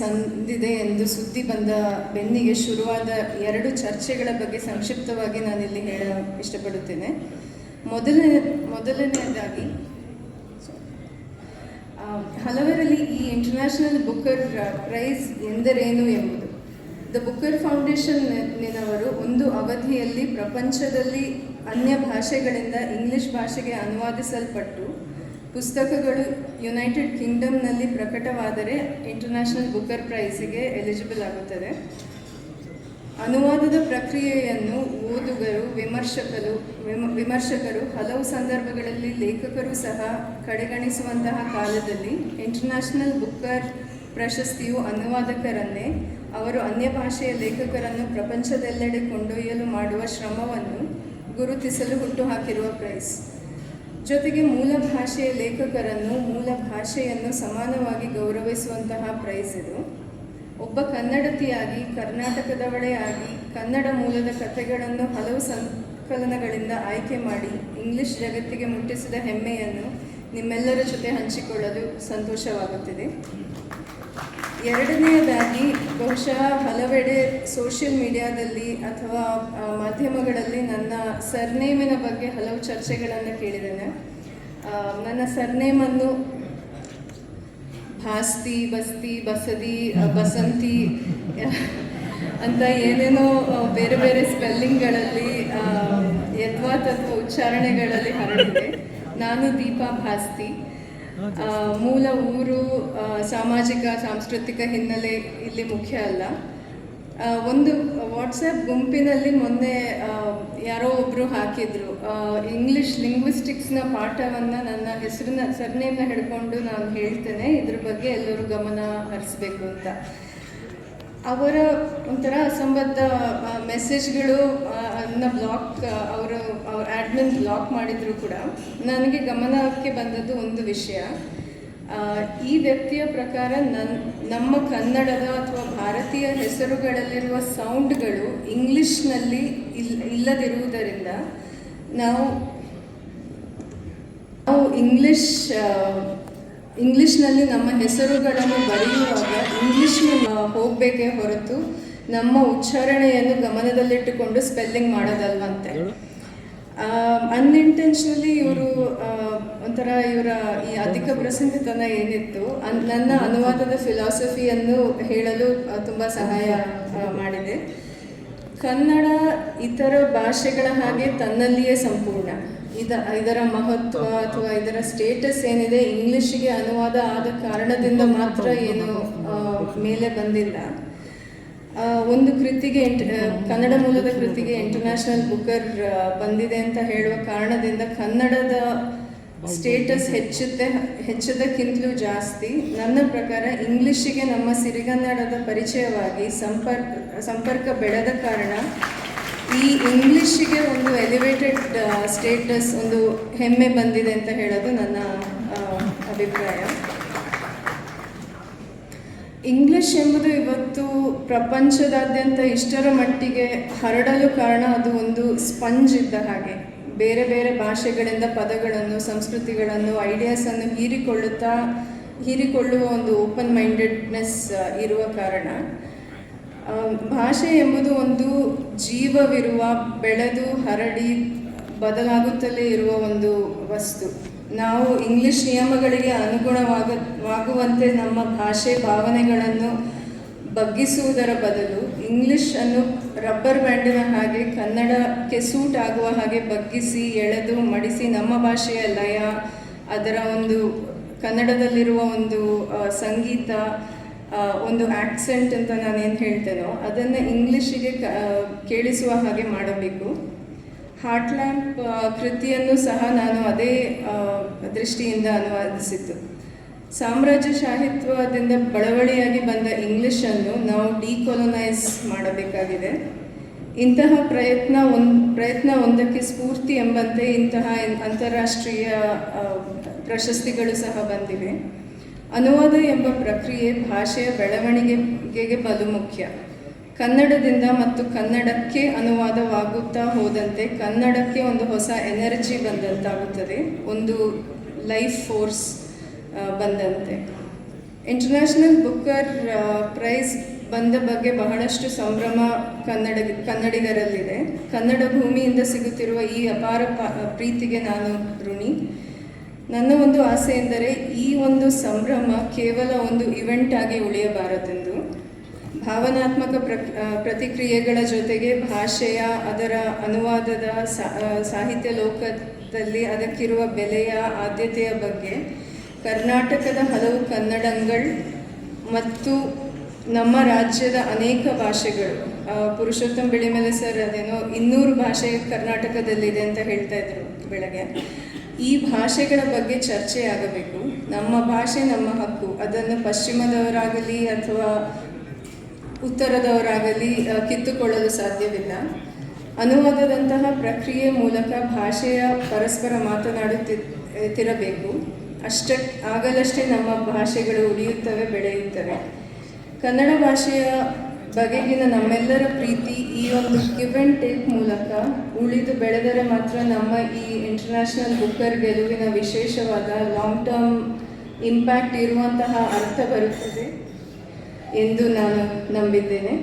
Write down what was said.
ಸಂದಿದೆ ಎಂದು ಸುದ್ದಿ ಬಂದ ಬೆನ್ನಿಗೆ ಶುರುವಾದ ಎರಡು ಚರ್ಚೆಗಳ ಬಗ್ಗೆ ಸಂಕ್ಷಿಪ್ತವಾಗಿ ನಾನಿಲ್ಲಿ ಹೇಳ ಇಷ್ಟಪಡುತ್ತೇನೆ. ಮೊದಲನೇ, ಮೊದಲನೆಯದಾಗಿ ಹಲವರಲ್ಲಿ ಈ ಇಂಟರ್ನ್ಯಾಷನಲ್ ಬುಕ್ಕರ್ ಪ್ರೈಸ್ ಎಂದರೇನು ಎಂಬುದು. ದ ಬುಕ್ಕರ್ ಫೌಂಡೇಶನ್ನಿನವರು ಒಂದು ಅವಧಿಯಲ್ಲಿ ಪ್ರಪಂಚದಲ್ಲಿ ಅನ್ಯ ಭಾಷೆಗಳಿಂದ ಇಂಗ್ಲಿಷ್ ಭಾಷೆಗೆ ಅನುವಾದಿಸಲ್ಪಟ್ಟು ಪುಸ್ತಕಗಳು ಯುನೈಟೆಡ್ ಕಿಂಗ್ಡಮ್ನಲ್ಲಿ ಪ್ರಕಟವಾದರೆ ಇಂಟರ್ನ್ಯಾಷನಲ್ ಬುಕ್ಕರ್ ಪ್ರೈಸಿಗೆ ಎಲಿಜಿಬಲ್ ಆಗುತ್ತದೆ. ಅನುವಾದದ ಪ್ರಕ್ರಿಯೆಯನ್ನು ಓದುಗರು ವಿಮರ್ಶಕರು ವಿಮರ್ಶಕರು ಹಲವು ಸಂದರ್ಭಗಳಲ್ಲಿ ಲೇಖಕರು ಸಹ ಕಡೆಗಣಿಸುವಂತಹ ಕಾಲದಲ್ಲಿ ಇಂಟರ್ನ್ಯಾಷನಲ್ ಬುಕ್ಕರ್ ಪ್ರಶಸ್ತಿಯು ಅನುವಾದಕರನ್ನೇ ಅವರು ಅನ್ಯ ಭಾಷೆಯ ಲೇಖಕರನ್ನು ಪ್ರಪಂಚದೆಲ್ಲೆಡೆ ಕೊಂಡೊಯ್ಯಲು ಮಾಡುವ ಶ್ರಮವನ್ನು ಗುರುತಿಸಲು ಹುಟ್ಟುಹಾಕಿರುವ ಪ್ರೈಸ್ ಜೊತೆಗೆ ಮೂಲ ಭಾಷೆಯ ಲೇಖಕರನ್ನು ಮೂಲ ಭಾಷೆಯನ್ನು ಸಮಾನವಾಗಿ ಗೌರವಿಸುವಂತಹ ಪ್ರೈಸ್ ಇದು. ಒಬ್ಬ ಕನ್ನಡತಿಯಾಗಿ, ಕರ್ನಾಟಕದವಳೇ ಆಗಿ, ಕನ್ನಡ ಮೂಲದ ಕಥೆಗಳನ್ನು ಹಲವು ಸಂಕಲನಗಳಿಂದ ಆಯ್ಕೆ ಮಾಡಿ, ಇಂಗ್ಲಿಷ್ ಜಗತ್ತಿಗೆ ಮುಟ್ಟಿಸಿದ ಹೆಮ್ಮೆಯನ್ನು ನಿಮ್ಮೆಲ್ಲರ ಜೊತೆ ಹಂಚಿಕೊಳ್ಳಲು ಸಂತೋಷವಾಗುತ್ತಿದೆ. ಎರಡನೆಯದಾಗಿ, ಬಹುಶಃ ಹಲವೆಡೆ ಸೋಷಿಯಲ್ ಮೀಡಿಯಾದಲ್ಲಿ ಅಥವಾ ಮಾಧ್ಯಮಗಳಲ್ಲಿ ನನ್ನ ಸರ್ನೇಮಿನ ಬಗ್ಗೆ ಹಲವು ಚರ್ಚೆಗಳನ್ನು ಕೇಳಿದ್ದೇನೆ. ನನ್ನ ಸರ್ನೇಮನ್ನು ಭಾಸ್ತಿ, ಬಸ್ತಿ, ಬಸದಿ ಬಸಂತಿ, ಅಂತ ಏನೇನೋ ಬೇರೆ ಬೇರೆ ಸ್ಪೆಲ್ಲಿಂಗ್ಗಳಲ್ಲಿ ಯಥವಾ ತತ್ವ ಉಚ್ಚಾರಣೆಗಳಲ್ಲಿ ಹರಡಿದೆ. ನಾನು ದೀಪಾ ಭಾಸ್ತಿ. ಮೂಲ ಊರು ಸಾಮಾಜಿಕ ಸಾಂಸ್ಕೃತಿಕ ಹಿನ್ನೆಲೆ ಇಲ್ಲಿ ಮುಖ್ಯ ಅಲ್ಲ. ಒಂದು ವಾಟ್ಸಪ್ ಗುಂಪಿನಲ್ಲಿ ಮೊನ್ನೆ ಯಾರೋ ಒಬ್ಬರು ಹಾಕಿದ್ರು. ಇಂಗ್ಲಿಷ್ ಲಿಂಗ್ವಿಸ್ಟಿಕ್ಸ್ನ ಪಾಠವನ್ನು ನನ್ನ ಹೆಸರನ್ನ ಸರ್ನೇಮ್ನ ಹಿಡ್ಕೊಂಡು ನಾನು ಹೇಳ್ತೇನೆ. ಇದ್ರ ಬಗ್ಗೆ ಎಲ್ಲರೂ ಗಮನ ಹರಿಸ್ಬೇಕು ಅಂತ. ಅವರ ಒಂಥರ ಅಸಂಬದ್ಧ ಮೆಸೇಜ್ಗಳು ಬ್ಲಾಕ್ ಅವರು, ಅವ್ರ ಆಡ್ಮಿನ್ ಬ್ಲಾಕ್ ಮಾಡಿದರೂ ಕೂಡ. ನನಗೆ ಗಮನಕ್ಕೆ ಬಂದದ್ದು ಒಂದು ವಿಷಯ. ಈ ವ್ಯಕ್ತಿಯ ಪ್ರಕಾರ ನನ್, ನಮ್ಮ ಕನ್ನಡದ ಅಥವಾ ಭಾರತೀಯ ಹೆಸರುಗಳಲ್ಲಿರುವ ಸೌಂಡ್ಗಳು ಇಂಗ್ಲಿಷ್ನಲ್ಲಿ ಇಲ್, ಇಲ್ಲದಿರುವುದರಿಂದ ನಾವು ನಾವು ಇಂಗ್ಲಿಷ್ ಇಂಗ್ಲಿಷ್ನಲ್ಲಿ ನಮ್ಮ ಹೆಸರುಗಳನ್ನು ಬರೆಯುವಾಗ ಇಂಗ್ಲಿಷ್ನ ಹೋಗಬೇಕೇ ಹೊರತು ನಮ್ಮ ಉಚ್ಚಾರಣೆಯನ್ನು ಗಮನದಲ್ಲಿಟ್ಟುಕೊಂಡು ಸ್ಪೆಲ್ಲಿಂಗ್ ಮಾಡೋದಲ್ವಂತೆ. ಅನ್ಇಂಟೆನ್ಷನಲಿ ಇವರು ಒಂಥರ ಇವರ ಈ ಅಧಿಕ ಪ್ರಸಂಗತನ ಏನಿತ್ತು ನನ್ನ ಅನುವಾದದ ಫಿಲಾಸಫಿಯನ್ನು ಹೇಳಲು ತುಂಬ ಸಹಾಯ ಮಾಡಿದೆ. ಕನ್ನಡ ಇತರ ಭಾಷೆಗಳ ಹಾಗೆ ತನ್ನಲ್ಲಿಯೇ ಸಂಪೂರ್ಣ. ಇದ ಇದರ ಮಹತ್ವ ಅಥವಾ ಇದರ ಸ್ಟೇಟಸ್ ಏನಿದೆ ಇಂಗ್ಲಿಷ್ಗೆ ಅನುವಾದ ಆದ ಕಾರಣದಿಂದ ಮಾತ್ರ ಏನು ಮೇಲೆ ಬಂದಿಲ್ಲ. ಒಂದು ಕೃತಿಗೆ ಕನ್ನಡ ಮೂಲದ ಕೃತಿಗೆ ಇಂಟರ್ನ್ಯಾಷನಲ್ ಬುಕರ್ ಬಂದಿದೆ ಅಂತ ಹೇಳುವ ಕಾರಣದಿಂದ ಕನ್ನಡದ ಸ್ಟೇಟಸ್ ಹೆಚ್ಚುತ್ತೆ ಹೆಚ್ಚದಕ್ಕಿಂತಲೂ ಜಾಸ್ತಿ. ನನ್ನ ಪ್ರಕಾರ ಇಂಗ್ಲಿಷಿಗೆ ನಮ್ಮ ಸಿರಿಗನ್ನಡದ ಪರಿಚಯವಾಗಿ ಸಂಪರ್ಕ ಸಂಪರ್ಕ ಬೆಳೆದ ಕಾರಣ ಈ ಇಂಗ್ಲೀಷಿಗೆ ಒಂದು ಎಲಿವೇಟೆಡ್ ಸ್ಟೇಟಸ್ ಒಂದು ಹೆಮ್ಮೆ ಬಂದಿದೆ ಅಂತ ಹೇಳೋದು ನನ್ನ ಅಭಿಪ್ರಾಯ. ಇಂಗ್ಲಿಷ್ ಎಂಬುದು ಇವತ್ತು ಪ್ರಪಂಚದಾದ್ಯಂತ ಇಷ್ಟರ ಮಟ್ಟಿಗೆ ಹರಡಲು ಕಾರಣ ಅದು ಒಂದು ಸ್ಪಂಜ್ ಇದ್ದ ಹಾಗೆ. ಬೇರೆ ಬೇರೆ ಭಾಷೆಗಳಿಂದ ಪದಗಳನ್ನು, ಸಂಸ್ಕೃತಿಗಳನ್ನು ಐಡಿಯಾಸನ್ನು ಹೀರಿಕೊಳ್ಳುತ್ತಾ, ಹೀರಿಕೊಳ್ಳುವ ಒಂದು ಓಪನ್ ಮೈಂಡೆಡ್ನೆಸ್ ಇರುವ ಕಾರಣ. ಭಾಷೆ ಎಂಬುದು ಒಂದು ಜೀವವಿರುವ, ಬೆಳೆದು, ಹರಡಿ, ಬದಲಾಗುತ್ತಲೇ ಇರುವ ಒಂದು ವಸ್ತು. ನಾವು ಇಂಗ್ಲಿಷ್ ನಿಯಮಗಳಿಗೆ ಅನುಗುಣವಾಗ, ವಾಗುವಂತೆ ನಮ್ಮ ಭಾಷೆ ಭಾವನೆಗಳನ್ನು ಬಗ್ಗಿಸುವುದರ ಬದಲು ಇಂಗ್ಲಿಷ್ ಅನ್ನು ರಬ್ಬರ್ ಬ್ಯಾಂಡಿನ ಹಾಗೆ, ಕನ್ನಡಕ್ಕೆ ಸೂಟ್ ಆಗುವ ಹಾಗೆ ಬಗ್ಗಿಸಿ, ಎಳೆದು, ಮಡಿಸಿ ನಮ್ಮ ಭಾಷೆಯ ಲಯ, ಅದರ ಒಂದು ಕನ್ನಡದಲ್ಲಿರುವ ಒಂದು ಸಂಗೀತ ಒಂದು ಆಕ್ಸೆಂಟ್ ಅಂತ ನಾನು ಏನು ಹೇಳ್ತೇನೋ, ಅದನ್ನು ಇಂಗ್ಲೀಷಿಗೆ ಕೇಳಿಸುವ ಹಾಗೆ ಮಾಡಬೇಕು. ಹಾರ್ಟ್ ಲ್ಯಾಂಪ್ ಕೃತಿಯನ್ನು ಸಹ ನಾನು ಅದೇ ದೃಷ್ಟಿಯಿಂದ ದೃಷ್ಟಿಯಿಂದ ಸಾಮ್ರಾಜ್ಯ ಸಾಹಿತ್ಯದಿಂದ ಬಳವಳಿಯಾಗಿ ಬಂದ ಇಂಗ್ಲೀಷನ್ನು ನಾವು ಡಿಕೊಲೊನೈಸ್ ಮಾಡಬೇಕಾಗಿದೆ. ಇಂತಹ ಪ್ರಯತ್ನ ಒಂದು ಪ್ರಯತ್ನ ಒಂದಕ್ಕೆ ಸ್ಫೂರ್ತಿ ಎಂಬಂತೆ ಇಂತಹ ಅಂತಾರಾಷ್ಟ್ರೀಯ ಪ್ರಶಸ್ತಿಗಳು ಸಹ ಬಂದಿವೆ. ಅನುವಾದ ಎಂಬ ಪ್ರಕ್ರಿಯೆ ಭಾಷೆಯ ಬೆಳವಣಿಗೆಗೆ ಬಲು ಮುಖ್ಯ. ಕನ್ನಡದಿಂದ ಮತ್ತು ಕನ್ನಡಕ್ಕೆ ಅನುವಾದವಾಗುತ್ತಾ ಹೋದಂತೆ ಕನ್ನಡಕ್ಕೆ ಒಂದು ಹೊಸ ಎನರ್ಜಿ ಬಂದಂತಾಗುತ್ತದೆ, ಒಂದು ಲೈಫ್ ಫೋರ್ಸ್ ಬಂದಂತೆ. ಇಂಟರ್ನ್ಯಾಷನಲ್ ಬುಕ್ಕರ್ ಪ್ರೈಸ್ ಬಂದ ಬಗ್ಗೆ ಬಹಳಷ್ಟು ಸಂಭ್ರಮ ಕನ್ನಡ, ಕನ್ನಡಿಗರಲ್ಲಿದೆ. ಕನ್ನಡ ಭೂಮಿಯಿಂದ ಸಿಗುತ್ತಿರುವ ಈ ಅಪಾರ ಪ್ರೀತಿಗೆ ನಾನು ಋಣಿ. ನನ್ನ ಒಂದು ಆಸೆ ಎಂದರೆ ಈ ಒಂದು ಸಂಭ್ರಮ ಕೇವಲ ಒಂದು ಇವೆಂಟ್ ಆಗಿ ಉಳಿಯಬಾರದೆಂದು. ಭಾವನಾತ್ಮಕ ಪ್ರ ಪ್ರತಿಕ್ರಿಯೆಗಳ ಜೊತೆಗೆ ಭಾಷೆಯ ಅದರ ಅನುವಾದದ ಸಾಹಿತ್ಯ ಲೋಕದಲ್ಲಿ ಅದಕ್ಕಿರುವ ಬೆಲೆಯ ಆದ್ಯತೆಯ ಬಗ್ಗೆ ಕರ್ನಾಟಕದ ಹಲವು ಕನ್ನಡಗಳು ಮತ್ತು ನಮ್ಮ ರಾಜ್ಯದ ಅನೇಕ ಭಾಷೆಗಳು ಪುರುಷೋತ್ತಮ ಪುರುಷೋತ್ತಮ್ ಮೇಲೆ ಸರ್ ಅದೇನೋ ಇನ್ನೂರು ಭಾಷೆ ಕರ್ನಾಟಕದಲ್ಲಿದೆ ಅಂತ ಹೇಳ್ತಾ ಇದ್ರು ಬೆಳಗ್ಗೆ. ಈ ಭಾಷೆಗಳ ಬಗ್ಗೆ ಚರ್ಚೆ ಆಗಬೇಕು. ನಮ್ಮ ಭಾಷೆ ನಮ್ಮ ಹಕ್ಕು. ಅದನ್ನು ಪಶ್ಚಿಮದವರಾಗಲಿ ಅಥವಾ ಉತ್ತರದವರಾಗಲಿ ಕಿತ್ತುಕೊಳ್ಳಲು ಸಾಧ್ಯವಿಲ್ಲ. ಅನುವಾದದಂತಹ ಪ್ರಕ್ರಿಯೆ ಮೂಲಕ ಭಾಷೆಯ ಪರಸ್ಪರ ಮಾತನಾಡುತ್ತಿರಬೇಕು ಅಷ್ಟ, ಆಗಲಷ್ಟೇ ನಮ್ಮ ಭಾಷೆಗಳು ಉಳಿಯುತ್ತವೆ, ಬೆಳೆಯುತ್ತವೆ. ಕನ್ನಡ ಭಾಷೆಯ ಬಗೆಗಿನ ನಮ್ಮೆಲ್ಲರ ಪ್ರೀತಿ ಈ ಒಂದು ಗಿವ್ ಆ್ಯಂಡ್ ಟೇಕ್ ಮೂಲಕ ಉಳಿದು ಬೆಳೆದರೆ ಮಾತ್ರ ನಮ್ಮ ಈ ಇಂಟರ್ನ್ಯಾಷನಲ್ ಬುಕ್ಕರ್ ಗೆಲುವಿನ ವಿಶೇಷವಾದ ಲಾಂಗ್ ಟರ್ಮ್ ಇಂಪ್ಯಾಕ್ಟ್ ಇರುವಂತಹ ಅರ್ಥ ಬರುತ್ತದೆ ಎಂದು ನಾನು ನಂಬಿದ್ದೇನೆ.